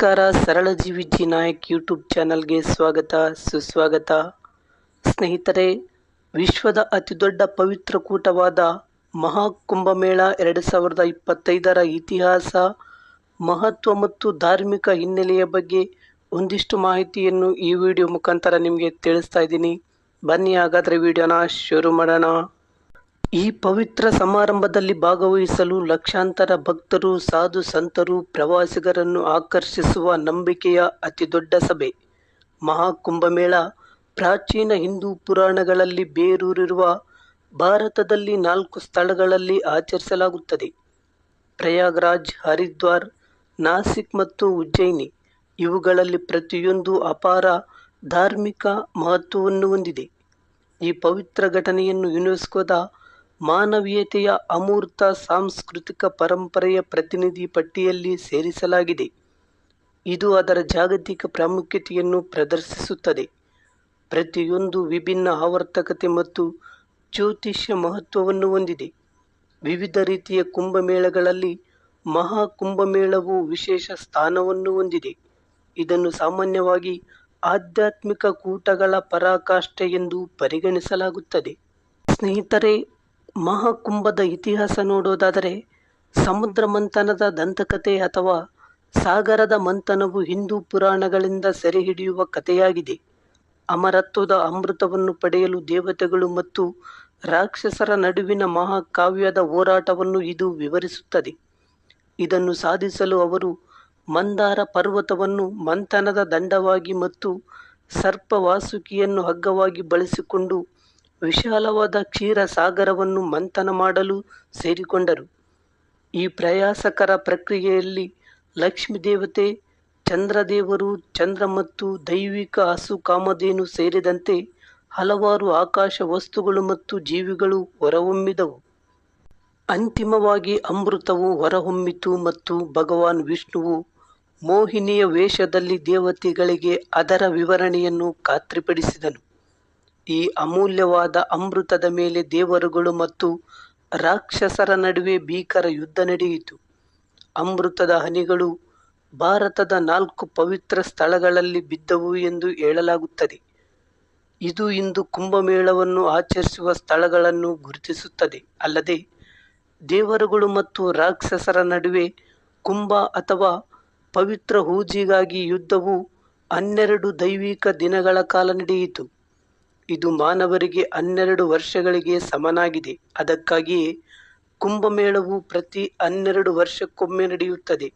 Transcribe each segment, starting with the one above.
ನಮಸ್ಕಾರ, ಸರಳ ಜೀವಿ ಜಿ ನಾಯಕ್ ಯೂಟ್ಯೂಬ್ ಚಾನಲ್ಗೆ ಸ್ವಾಗತ, ಸುಸ್ವಾಗತ. ಸ್ನೇಹಿತರೆ, ವಿಶ್ವದ ಅತಿದೊಡ್ಡ ಪವಿತ್ರ ಕೂಟವಾದ ಮಹಾಕುಂಭಮೇಳ ಎರಡು ಸಾವಿರದ ಇಪ್ಪತ್ತೈದರ ಇತಿಹಾಸ, ಮಹತ್ವ ಮತ್ತು ಧಾರ್ಮಿಕ ಹಿನ್ನೆಲೆಯ ಬಗ್ಗೆ ಒಂದಿಷ್ಟು ಮಾಹಿತಿಯನ್ನು ಈ ವಿಡಿಯೋ ಮುಖಾಂತರ ನಿಮಗೆ ತಿಳಿಸ್ತಾ ಇದ್ದೀನಿ. ಬನ್ನಿ, ಹಾಗಾದರೆ ವಿಡಿಯೋನ ಶುರು ಮಾಡೋಣ. ಈ ಪವಿತ್ರ ಸಮಾರಂಭದಲ್ಲಿ ಭಾಗವಹಿಸಲು ಲಕ್ಷಾಂತರ ಭಕ್ತರು, ಸಾಧು ಸಂತರು, ಪ್ರವಾಸಿಗರನ್ನು ಆಕರ್ಷಿಸುವ ನಂಬಿಕೆಯ ಅತಿದೊಡ್ಡ ಸಭೆ. ಮಹಾಕುಂಭಮೇಳ, ಪ್ರಾಚೀನ ಹಿಂದೂ ಪುರಾಣಗಳಲ್ಲಿ ಬೇರೂರಿರುವ ಭಾರತದಲ್ಲಿ ನಾಲ್ಕು ಸ್ಥಳಗಳಲ್ಲಿ ಆಚರಿಸಲಾಗುತ್ತದೆ. ಪ್ರಯಾಗ್ರಾಜ್, ಹರಿದ್ವಾರ್, ನಾಸಿಕ್ ಮತ್ತು ಉಜ್ಜಯಿನಿ. ಇವುಗಳಲ್ಲಿ ಪ್ರತಿಯೊಂದು ಅಪಾರ ಧಾರ್ಮಿಕ ಮಹತ್ವವನ್ನು ಹೊಂದಿದೆ. ಈ ಪವಿತ್ರ ಘಟನೆಯನ್ನು ಯುನೆಸ್ಕೋದ ಮಾನವೀಯತೆಯ ಅಮೂರ್ತ ಸಾಂಸ್ಕೃತಿಕ ಪರಂಪರೆಯ ಪ್ರತಿನಿಧಿ ಪಟ್ಟಿಯಲ್ಲಿ ಸೇರಿಸಲಾಗಿದೆ. ಇದು ಅದರ ಜಾಗತಿಕ ಪ್ರಾಮುಖ್ಯತೆಯನ್ನು ಪ್ರದರ್ಶಿಸುತ್ತದೆ. ಪ್ರತಿಯೊಂದು ವಿಭಿನ್ನ ಆವರ್ತಕತೆ ಮತ್ತು ಜ್ಯೋತಿಷ್ಯ ಮಹತ್ವವನ್ನು ಹೊಂದಿದೆ. ವಿವಿಧ ರೀತಿಯ ಕುಂಭಮೇಳಗಳಲ್ಲಿ ಮಹಾಕುಂಭಮೇಳವು ವಿಶೇಷ ಸ್ಥಾನವನ್ನು ಹೊಂದಿದೆ. ಇದನ್ನು ಸಾಮಾನ್ಯವಾಗಿ ಆಧ್ಯಾತ್ಮಿಕ ಕೂಟಗಳ ಪರಾಕಾಷ್ಠೆ ಎಂದು ಪರಿಗಣಿಸಲಾಗುತ್ತದೆ. ಸ್ನೇಹಿತರೆ ಮಹಾಕುಂಭದ ಇತಿಹಾಸ ನೋಡೋದಾದರೆ ಸಮುದ್ರ ಮಂಥನದ ದಂತಕಥೆ ಅಥವಾ ಸಾಗರದ ಮಂಥನವು ಹಿಂದೂ ಪುರಾಣಗಳಿಂದ ಸೆರೆಹಿಡಿಯುವ ಕಥೆಯಾಗಿದೆ. ಅಮರತ್ವದ ಅಮೃತವನ್ನು ಪಡೆಯಲು ದೇವತೆಗಳು ಮತ್ತು ರಾಕ್ಷಸರ ನಡುವಿನ ಮಹಾಕಾವ್ಯದ ಹೋರಾಟವನ್ನು ಇದು ವಿವರಿಸುತ್ತದೆ. ಇದನ್ನು ಸಾಧಿಸಲು ಅವರು ಮಂದಾರ ಪರ್ವತವನ್ನು ಮಂಥನದ ದಂಡವಾಗಿ ಮತ್ತು ಸರ್ಪ ವಾಸುಕಿಯನ್ನು ಹಗ್ಗವಾಗಿ ಬಳಸಿಕೊಂಡು ವಿಶಾಲವಾದ ಕ್ಷೀರ ಸಾಗರವನ್ನು ಮಂಥನ ಮಾಡಲು ಸೇರಿಕೊಂಡರು. ಈ ಪ್ರಯಾಸಕರ ಪ್ರಕ್ರಿಯೆಯಲ್ಲಿ ಲಕ್ಷ್ಮೀ ದೇವತೆ, ಚಂದ್ರದೇವರು, ಚಂದ್ರ ಮತ್ತು ದೈವಿಕ ಹಸು ಕಾಮಧೇನು ಸೇರಿದಂತೆ ಹಲವಾರು ಆಕಾಶ ವಸ್ತುಗಳು ಮತ್ತು ಜೀವಿಗಳು ಹೊರಹೊಮ್ಮಿದವು. ಅಂತಿಮವಾಗಿ ಅಮೃತವು ಹೊರಹೊಮ್ಮಿತು ಮತ್ತು ಭಗವಾನ್ ವಿಷ್ಣುವು ಮೋಹಿನಿಯ ವೇಷದಲ್ಲಿ ದೇವತೆಗಳಿಗೆ ಅದರ ವಿವರಣೆಯನ್ನು ಖಾತ್ರಿಪಡಿಸಿದನು. ಈ ಅಮೂಲ್ಯವಾದ ಅಮೃತದ ಮೇಲೆ ದೇವರುಗಳು ಮತ್ತು ರಾಕ್ಷಸರ ನಡುವೆ ಭೀಕರ ಯುದ್ಧ ನಡೆಯಿತು. ಅಮೃತದ ಹನಿಗಳು ಭಾರತದ ನಾಲ್ಕು ಪವಿತ್ರ ಸ್ಥಳಗಳಲ್ಲಿ ಬಿದ್ದವು ಎಂದು ಹೇಳಲಾಗುತ್ತದೆ. ಇದು ಇಂದು ಕುಂಭಮೇಳವನ್ನು ಆಚರಿಸುವ ಸ್ಥಳಗಳನ್ನು ಗುರುತಿಸುತ್ತದೆ. ಅಲ್ಲದೆ, ದೇವರುಗಳು ಮತ್ತು ರಾಕ್ಷಸರ ನಡುವೆ ಕುಂಭ ಅಥವಾ ಪವಿತ್ರ ಹೂಜಿಗಾಗಿ ಯುದ್ಧವು ಹನ್ನೆರಡು ದೈವಿಕ ದಿನಗಳ ಕಾಲ ನಡೆಯಿತು. ಇದು ಮಾನವರಿಗೆ ಹನ್ನೆರಡು ವರ್ಷಗಳಿಗೆ ಸಮನಾಗಿದೆ. ಅದಕ್ಕಾಗಿಯೇ ಕುಂಭಮೇಳವು ಪ್ರತಿ ಹನ್ನೆರಡು ವರ್ಷಕ್ಕೊಮ್ಮೆ ನಡೆಯುತ್ತದೆ.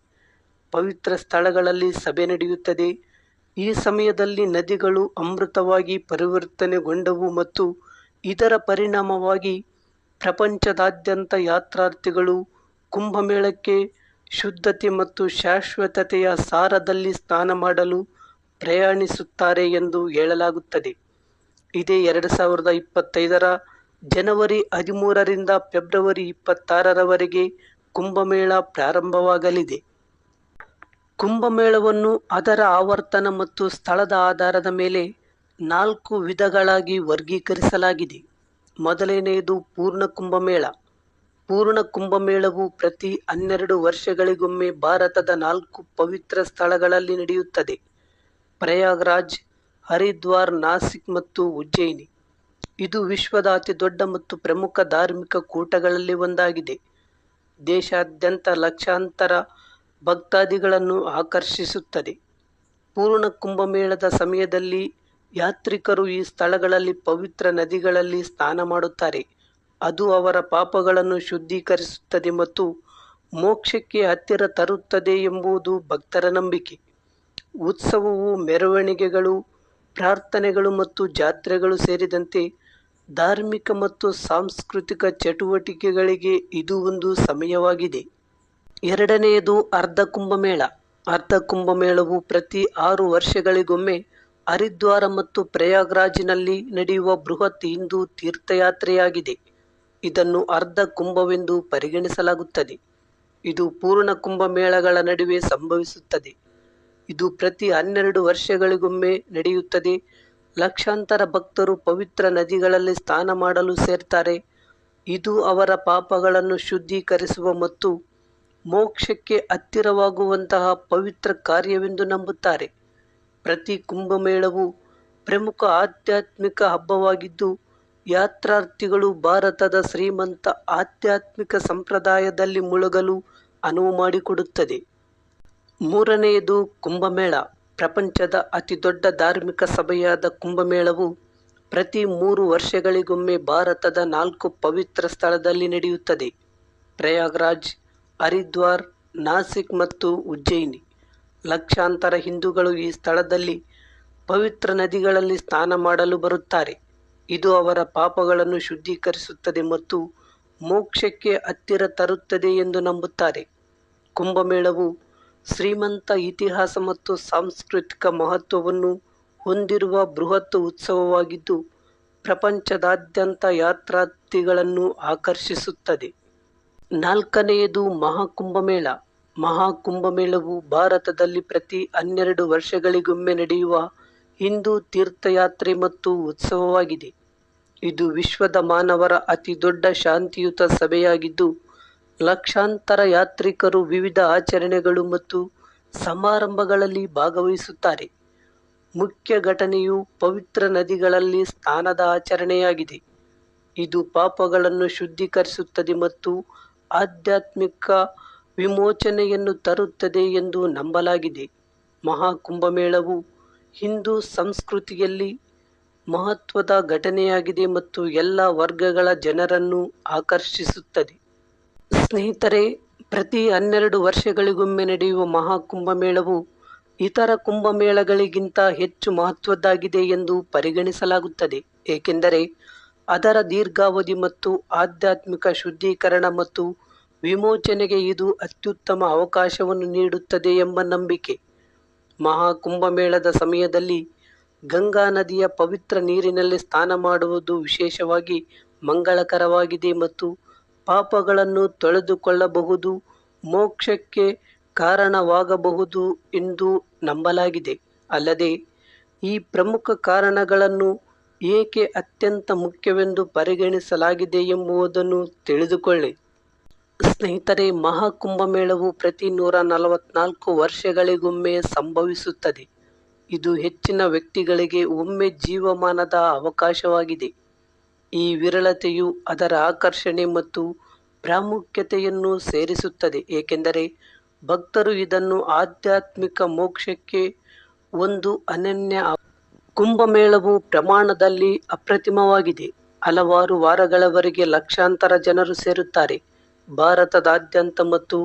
ಪವಿತ್ರ ಸ್ಥಳಗಳಲ್ಲಿ ಸಭೆ ನಡೆಯುತ್ತದೆ. ಈ ಸಮಯದಲ್ಲಿ ನದಿಗಳು ಅಮೃತವಾಗಿ ಪರಿವರ್ತನೆಗೊಂಡವು ಮತ್ತು ಇದರ ಪರಿಣಾಮವಾಗಿ ಪ್ರಪಂಚದಾದ್ಯಂತ ಯಾತ್ರಾರ್ಥಿಗಳು ಕುಂಭಮೇಳಕ್ಕೆ ಶುದ್ಧತೆ ಮತ್ತು ಶಾಶ್ವತತೆಯ ಸಾರದಲ್ಲಿ ಸ್ನಾನ ಮಾಡಲು ಪ್ರಯಾಣಿಸುತ್ತಾರೆ ಎಂದು ಹೇಳಲಾಗುತ್ತದೆ. ಇದೇ ಎರಡು ಸಾವಿರದ ಇಪ್ಪತ್ತೈದರ ಜನವರಿ ಹದಿಮೂರರಿಂದ ಫೆಬ್ರವರಿ ಇಪ್ಪತ್ತಾರರವರೆಗೆ ಕುಂಭಮೇಳ ಪ್ರಾರಂಭವಾಗಲಿದೆ. ಕುಂಭಮೇಳವನ್ನು ಅದರ ಆವರ್ತನ ಮತ್ತು ಸ್ಥಳದ ಆಧಾರದ ಮೇಲೆ ನಾಲ್ಕು ವಿಧಗಳಾಗಿ ವರ್ಗೀಕರಿಸಲಾಗಿದೆ. ಮೊದಲನೆಯದು ಪೂರ್ಣ ಕುಂಭಮೇಳ. ಪೂರ್ಣ ಕುಂಭಮೇಳವು ಪ್ರತಿ ಹನ್ನೆರಡು ವರ್ಷಗಳಿಗೊಮ್ಮೆ ಭಾರತದ ನಾಲ್ಕು ಪವಿತ್ರ ಸ್ಥಳಗಳಲ್ಲಿ ನಡೆಯುತ್ತದೆ. ಪ್ರಯಾಗ್ರಾಜ್ ಹರಿದ್ವಾರ್, ನಾಸಿಕ್ ಮತ್ತು ಉಜ್ಜಯಿನಿ. ಇದು ವಿಶ್ವದ ಅತಿ ದೊಡ್ಡ ಮತ್ತು ಪ್ರಮುಖ ಧಾರ್ಮಿಕ ಕೂಟಗಳಲ್ಲಿ ಒಂದಾಗಿದೆ. ದೇಶಾದ್ಯಂತ ಲಕ್ಷಾಂತರ ಭಕ್ತಾದಿಗಳನ್ನು ಆಕರ್ಷಿಸುತ್ತದೆ. ಪೂರ್ಣ ಕುಂಭಮೇಳದ ಸಮಯದಲ್ಲಿ ಯಾತ್ರಿಕರು ಈ ಸ್ಥಳಗಳಲ್ಲಿ ಪವಿತ್ರ ನದಿಗಳಲ್ಲಿ ಸ್ನಾನ ಮಾಡುತ್ತಾರೆ. ಅದು ಅವರ ಪಾಪಗಳನ್ನು ಶುದ್ಧೀಕರಿಸುತ್ತದೆ ಮತ್ತು ಮೋಕ್ಷಕ್ಕೆ ಹತ್ತಿರ ತರುತ್ತದೆ ಎಂಬುದು ಭಕ್ತರ ನಂಬಿಕೆ. ಉತ್ಸವವು ಮೆರವಣಿಗೆಗಳು ಪ್ರಾರ್ಥನೆಗಳು ಮತ್ತು ಜಾತ್ರೆಗಳು ಸೇರಿದಂತೆ ಧಾರ್ಮಿಕ ಮತ್ತು ಸಾಂಸ್ಕೃತಿಕ ಚಟುವಟಿಕೆಗಳಿಗೆ ಇದು ಒಂದು ಸಮಯವಾಗಿದೆ. ಎರಡನೆಯದು ಅರ್ಧ ಕುಂಭಮೇಳ. ಅರ್ಧ ಕುಂಭಮೇಳವು ಪ್ರತಿ ಆರು ವರ್ಷಗಳಿಗೊಮ್ಮೆ ಹರಿದ್ವಾರ ಮತ್ತು ಪ್ರಯಾಗ್ರಾಜಿನಲ್ಲಿ ನಡೆಯುವ ಬೃಹತ್ ಹಿಂದೂ ತೀರ್ಥಯಾತ್ರೆಯಾಗಿದೆ. ಇದನ್ನು ಅರ್ಧ ಕುಂಭವೆಂದು ಪರಿಗಣಿಸಲಾಗುತ್ತದೆ. ಇದು ಪೂರ್ಣ ಕುಂಭಮೇಳಗಳ ನಡುವೆ ಸಂಭವಿಸುತ್ತದೆ. ಇದು ಪ್ರತಿ ಹನ್ನೆರಡು ವರ್ಷಗಳಿಗೊಮ್ಮೆ ನಡೆಯುತ್ತದೆ. ಲಕ್ಷಾಂತರ ಭಕ್ತರು ಪವಿತ್ರ ನದಿಗಳಲ್ಲಿ ಸ್ನಾನ ಮಾಡಲು ಸೇರ್ತಾರೆ. ಇದು ಅವರ ಪಾಪಗಳನ್ನು ಶುದ್ಧೀಕರಿಸುವ ಮತ್ತು ಮೋಕ್ಷಕ್ಕೆ ಹತ್ತಿರವಾಗುವಂತಹ ಪವಿತ್ರ ಕಾರ್ಯವೆಂದು ನಂಬುತ್ತಾರೆ. ಪ್ರತಿ ಕುಂಭಮೇಳವು ಪ್ರಮುಖ ಆಧ್ಯಾತ್ಮಿಕ ಹಬ್ಬವಾಗಿದ್ದು, ಯಾತ್ರಾರ್ಥಿಗಳು ಭಾರತದ ಶ್ರೀಮಂತ ಆಧ್ಯಾತ್ಮಿಕ ಸಂಪ್ರದಾಯದಲ್ಲಿ ಮುಳುಗಲು ಅನುವು ಮಾಡಿಕೊಡುತ್ತದೆ. ಮೂರನೆಯದು ಕುಂಭಮೇಳ. ಪ್ರಪಂಚದ ಅತಿದೊಡ್ಡ ಧಾರ್ಮಿಕ ಸಭೆಯಾದ ಕುಂಭಮೇಳವು ಪ್ರತಿ ಮೂರು ವರ್ಷಗಳಿಗೊಮ್ಮೆ ಭಾರತದ ನಾಲ್ಕು ಪವಿತ್ರ ಸ್ಥಳದಲ್ಲಿ ನಡೆಯುತ್ತದೆ. ಪ್ರಯಾಗ್ರಾಜ್, ಹರಿದ್ವಾರ್, ನಾಸಿಕ್ ಮತ್ತು ಉಜ್ಜಯಿನಿ. ಲಕ್ಷಾಂತರ ಹಿಂದೂಗಳು ಈ ಸ್ಥಳದಲ್ಲಿ ಪವಿತ್ರ ನದಿಗಳಲ್ಲಿ ಸ್ನಾನ ಮಾಡಲು ಬರುತ್ತಾರೆ. ಇದು ಅವರ ಪಾಪಗಳನ್ನು ಶುದ್ಧೀಕರಿಸುತ್ತದೆ ಮತ್ತು ಮೋಕ್ಷಕ್ಕೆ ಹತ್ತಿರ ತರುತ್ತದೆ ಎಂದು ನಂಬುತ್ತಾರೆ. ಕುಂಭಮೇಳವು ಶ್ರೀಮಂತ ಇತಿಹಾಸ ಮತ್ತು ಸಾಂಸ್ಕೃತಿಕ ಮಹತ್ವವನ್ನು ಹೊಂದಿರುವ ಬೃಹತ್ ಉತ್ಸವವಾಗಿದ್ದು, ಪ್ರಪಂಚದಾದ್ಯಂತ ಯಾತ್ರಾರ್ಥಿಗಳನ್ನು ಆಕರ್ಷಿಸುತ್ತದೆ. ನಾಲ್ಕನೆಯದು ಮಹಾಕುಂಭಮೇಳ. ಮಹಾಕುಂಭಮೇಳವು ಭಾರತದಲ್ಲಿ ಪ್ರತಿ ಹನ್ನೆರಡು ವರ್ಷಗಳಿಗೊಮ್ಮೆ ನಡೆಯುವ ಹಿಂದೂ ತೀರ್ಥಯಾತ್ರೆ ಮತ್ತು ಉತ್ಸವವಾಗಿದೆ. ಇದು ವಿಶ್ವದ ಮಾನವರ ಅತಿ ದೊಡ್ಡ ಶಾಂತಿಯುತ ಸಭೆಯಾಗಿದ್ದು ಲಕ್ಷಾಂತರ ಯಾತ್ರಿಕರು ವಿವಿಧ ಆಚರಣೆಗಳು ಮತ್ತು ಸಮಾರಂಭಗಳಲ್ಲಿ ಭಾಗವಹಿಸುತ್ತಾರೆ. ಮುಖ್ಯ ಘಟನೆಯು ಪವಿತ್ರ ನದಿಗಳಲ್ಲಿ ಸ್ನಾನದ ಆಚರಣೆಯಾಗಿದೆ. ಇದು ಪಾಪಗಳನ್ನು ಶುದ್ಧೀಕರಿಸುತ್ತದೆ ಮತ್ತು ಆಧ್ಯಾತ್ಮಿಕ ವಿಮೋಚನೆಯನ್ನು ತರುತ್ತದೆ ಎಂದು ನಂಬಲಾಗಿದೆ. ಮಹಾಕುಂಭಮೇಳವು ಹಿಂದೂ ಸಂಸ್ಕೃತಿಯಲ್ಲಿ ಮಹತ್ವದ ಘಟನೆಯಾಗಿದೆ ಮತ್ತು ಎಲ್ಲ ವರ್ಗಗಳ ಜನರನ್ನು ಆಕರ್ಷಿಸುತ್ತದೆ. ಸ್ನೇಹಿತರೆ, ಪ್ರತಿ ಹನ್ನೆರಡು ವರ್ಷಗಳಿಗೊಮ್ಮೆ ನಡೆಯುವ ಮಹಾಕುಂಭಮೇಳವು ಇತರ ಕುಂಭಮೇಳಗಳಿಗಿಂತ ಹೆಚ್ಚು ಮಹತ್ವದ್ದಾಗಿದೆ ಎಂದು ಪರಿಗಣಿಸಲಾಗುತ್ತದೆ. ಏಕೆಂದರೆ, ಅದರ ದೀರ್ಘಾವಧಿ ಮತ್ತು ಆಧ್ಯಾತ್ಮಿಕ ಶುದ್ಧೀಕರಣ ಮತ್ತು ವಿಮೋಚನೆಗೆ ಇದು ಅತ್ಯುತ್ತಮ ಅವಕಾಶವನ್ನು ನೀಡುತ್ತದೆ ಎಂಬ ನಂಬಿಕೆ. ಮಹಾಕುಂಭಮೇಳದ ಸಮಯದಲ್ಲಿ ಗಂಗಾ ನದಿಯ ಪವಿತ್ರ ನೀರಿನಲ್ಲಿ ಸ್ನಾನ ಮಾಡುವುದು ವಿಶೇಷವಾಗಿ ಮಂಗಳಕರವಾಗಿದೆ ಮತ್ತು ಪಾಪಗಳನ್ನು ತೊಳೆದುಕೊಳ್ಳಬಹುದು, ಮೋಕ್ಷಕ್ಕೆ ಕಾರಣವಾಗಬಹುದು ಎಂದು ನಂಬಲಾಗಿದೆ. ಅಲ್ಲದೆ, ಈ ಪ್ರಮುಖ ಕಾರಣಗಳನ್ನು ಏಕೆ ಅತ್ಯಂತ ಮುಖ್ಯವೆಂದು ಪರಿಗಣಿಸಲಾಗಿದೆ ಎಂಬುದನ್ನು ತಿಳಿದುಕೊಳ್ಳಿ. ಸ್ನೇಹಿತರೆ, ಮಹಾಕುಂಭಮೇಳವು ಪ್ರತಿ ನೂರ ನಲವತ್ನಾಲ್ಕು ವರ್ಷಗಳಿಗೊಮ್ಮೆ ಸಂಭವಿಸುತ್ತದೆ. ಇದು ಹೆಚ್ಚಿನ ವ್ಯಕ್ತಿಗಳಿಗೆ ಒಮ್ಮೆ ಜೀವಮಾನದ ಅವಕಾಶವಾಗಿದೆ. ಈ ವಿರಳತೆಯು ಅದರ ಆಕರ್ಷಣೆ ಮತ್ತು ಪ್ರಾಮುಖ್ಯತೆಯನ್ನು ಸೇರಿಸುತ್ತದೆ, ಏಕೆಂದರೆ ಭಕ್ತರು ಇದನ್ನು ಆಧ್ಯಾತ್ಮಿಕ ಮೋಕ್ಷಕ್ಕೆ ಒಂದು ಅನನ್ಯ ಕುಂಭಮೇಳವು ಪ್ರಮಾಣದಲ್ಲಿ ಅಪ್ರತಿಮವಾಗಿದೆ. ಹಲವಾರು ವಾರಗಳವರೆಗೆ ಲಕ್ಷಾಂತರ ಜನರು ಸೇರುತ್ತಾರೆ. ಭಾರತದಾದ್ಯಂತ ಮತ್ತು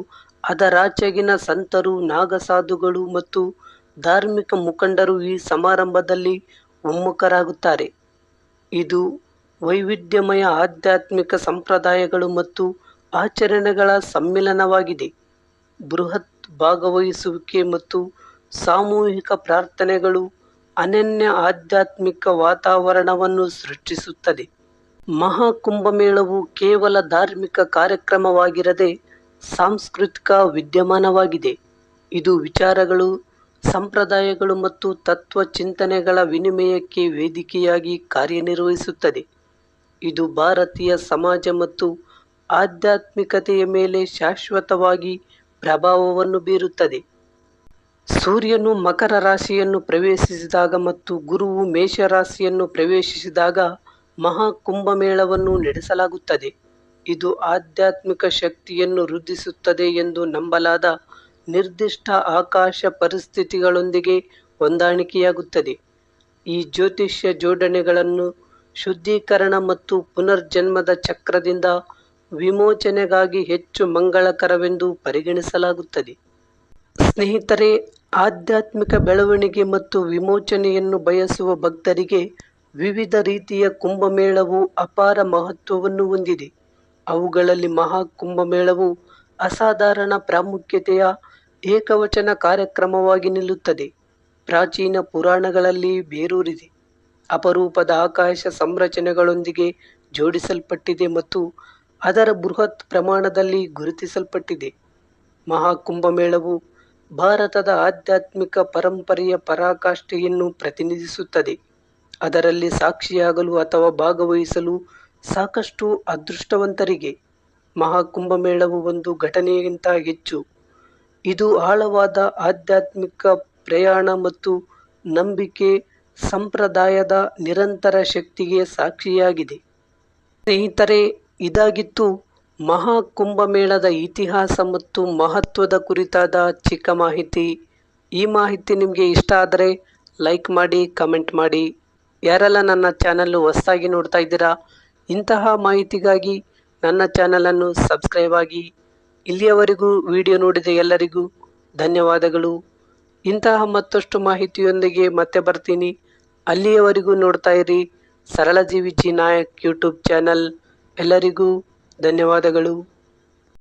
ಅದರಾಚೆಗಿನ ಸಂತರು, ನಾಗಸಾಧುಗಳು ಮತ್ತು ಧಾರ್ಮಿಕ ಮುಖಂಡರು ಈ ಸಮಾರಂಭದಲ್ಲಿ ಒಮ್ಮುಖರಾಗುತ್ತಾರೆ. ಇದು ವೈವಿಧ್ಯಮಯ ಆಧ್ಯಾತ್ಮಿಕ ಸಂಪ್ರದಾಯಗಳು ಮತ್ತು ಆಚರಣೆಗಳ ಸಮ್ಮಿಲನವಾಗಿದೆ. ಬೃಹತ್ ಭಾಗವಹಿಸುವಿಕೆ ಮತ್ತು ಸಾಮೂಹಿಕ ಪ್ರಾರ್ಥನೆಗಳು ಅನನ್ಯ ಆಧ್ಯಾತ್ಮಿಕ ವಾತಾವರಣವನ್ನು ಸೃಷ್ಟಿಸುತ್ತದೆ. ಮಹಾಕುಂಭಮೇಳವು ಕೇವಲ ಧಾರ್ಮಿಕ ಕಾರ್ಯಕ್ರಮವಾಗಿರದೆ ಸಾಂಸ್ಕೃತಿಕ ವಿದ್ಯಮಾನವಾಗಿದೆ. ಇದು ವಿಚಾರಗಳು, ಸಂಪ್ರದಾಯಗಳು ಮತ್ತು ತತ್ವ ಚಿಂತನೆಗಳ ವಿನಿಮಯಕ್ಕೆ ವೇದಿಕೆಯಾಗಿ ಕಾರ್ಯನಿರ್ವಹಿಸುತ್ತದೆ. ಇದು ಭಾರತೀಯ ಸಮಾಜ ಮತ್ತು ಆಧ್ಯಾತ್ಮಿಕತೆಯ ಮೇಲೆ ಶಾಶ್ವತವಾಗಿ ಪ್ರಭಾವವನ್ನು ಬೀರುತ್ತದೆ. ಸೂರ್ಯನು ಮಕರ ರಾಶಿಯನ್ನು ಪ್ರವೇಶಿಸಿದಾಗ ಮತ್ತು ಗುರುವು ಮೇಷರಾಶಿಯನ್ನು ಪ್ರವೇಶಿಸಿದಾಗ ಮಹಾ ಕುಂಭಮೇಳವನ್ನು ನಡೆಸಲಾಗುತ್ತದೆ. ಇದು ಆಧ್ಯಾತ್ಮಿಕ ಶಕ್ತಿಯನ್ನು ವೃದ್ಧಿಸುತ್ತದೆ ಎಂದು ನಂಬಲಾದ ನಿರ್ದಿಷ್ಟ ಆಕಾಶ ಪರಿಸ್ಥಿತಿಗಳೊಂದಿಗೆ ಹೊಂದಾಣಿಕೆಯಾಗುತ್ತದೆ. ಈ ಜ್ಯೋತಿಷ್ಯ ಜೋಡಣೆಗಳನ್ನು ಶುದ್ಧೀಕರಣ ಮತ್ತು ಪುನರ್ಜನ್ಮದ ಚಕ್ರದಿಂದ ವಿಮೋಚನೆಗಾಗಿ ಹೆಚ್ಚು ಮಂಗಳಕರವೆಂದು ಪರಿಗಣಿಸಲಾಗುತ್ತದೆ. ಸ್ನೇಹಿತರೆ, ಆಧ್ಯಾತ್ಮಿಕ ಬೆಳವಣಿಗೆ ಮತ್ತು ವಿಮೋಚನೆಯನ್ನು ಬಯಸುವ ಭಕ್ತರಿಗೆ ವಿವಿಧ ರೀತಿಯ ಕುಂಭಮೇಳವು ಅಪಾರ ಮಹತ್ವವನ್ನು ಹೊಂದಿದೆ. ಅವುಗಳಲ್ಲಿ ಮಹಾಕುಂಭಮೇಳವು ಅಸಾಧಾರಣ ಪ್ರಾಮುಖ್ಯತೆಯ ಏಕವಚನ ಕಾರ್ಯಕ್ರಮವಾಗಿ ನಿಲ್ಲುತ್ತದೆ. ಪ್ರಾಚೀನ ಪುರಾಣಗಳಲ್ಲಿ ಬೇರೂರಿದೆ. ಅಪರೂಪದ ಆಕಾಶ ಸಂರಚನೆಗಳೊಂದಿಗೆ ಜೋಡಿಸಲ್ಪಟ್ಟಿದೆ ಮತ್ತು ಅದರ ಬೃಹತ್ ಪ್ರಮಾಣದಲ್ಲಿ ಗುರುತಿಸಲ್ಪಟ್ಟಿದೆ. ಮಹಾಕುಂಭಮೇಳವು ಭಾರತದ ಆಧ್ಯಾತ್ಮಿಕ ಪರಂಪರೆಯ ಪರಾಕಾಷ್ಠೆಯನ್ನು ಪ್ರತಿನಿಧಿಸುತ್ತದೆ. ಅದರಲ್ಲಿ ಸಾಕ್ಷಿಯಾಗಲು ಅಥವಾ ಭಾಗವಹಿಸಲು ಸಾಕಷ್ಟು ಅದೃಷ್ಟವಂತರಿಗೆ ಮಹಾಕುಂಭಮೇಳವು ಒಂದು ಘಟನೆಗಿಂತ ಹೆಚ್ಚು. ಇದು ಆಳವಾದ ಆಧ್ಯಾತ್ಮಿಕ ಪ್ರಯಾಣ ಮತ್ತು ನಂಬಿಕೆ ಸಂಪ್ರದಾಯದ ನಿರಂತರ ಶಕ್ತಿಗೆ ಸಾಕ್ಷಿಯಾಗಿದೆ. ಸ್ನೇಹಿತರೆ, ಇದಾಗಿತ್ತು ಮಹಾಕುಂಭಮೇಳದ ಇತಿಹಾಸ ಮತ್ತು ಮಹತ್ವದ ಕುರಿತಾದ ಚಿಕ್ಕ ಮಾಹಿತಿ. ಈ ಮಾಹಿತಿ ನಿಮಗೆ ಇಷ್ಟ ಆದರೆ ಲೈಕ್ ಮಾಡಿ, ಕಮೆಂಟ್ ಮಾಡಿ. ಯಾರೆಲ್ಲ ನನ್ನ ಚಾನಲ್ಲು ಹೊಸದಾಗಿ ನೋಡ್ತಾ ಇದ್ದೀರಾ, ಇಂತಹ ಮಾಹಿತಿಗಾಗಿ ನನ್ನ ಚಾನಲನ್ನು ಸಬ್ಸ್ಕ್ರೈಬ್ ಆಗಿ. ಇಲ್ಲಿಯವರೆಗೂ ವಿಡಿಯೋ ನೋಡಿದ ಎಲ್ಲರಿಗೂ ಧನ್ಯವಾದಗಳು. ಇಂತಹ ಮತ್ತಷ್ಟು ಮಾಹಿತಿಯೊಂದಿಗೆ ಮತ್ತೆ ಬರ್ತೀನಿ. ಅಲ್ಲಿಯವರೆಗೂ ನೋಡ್ತಾ ಇರಿ. ಸರಳ ಜೀವಿ ಜಿ ನಾಯಕ್ ಯೂಟ್ಯೂಬ್ ಚಾನಲ್. ಎಲ್ಲರಿಗೂ ಧನ್ಯವಾದಗಳು.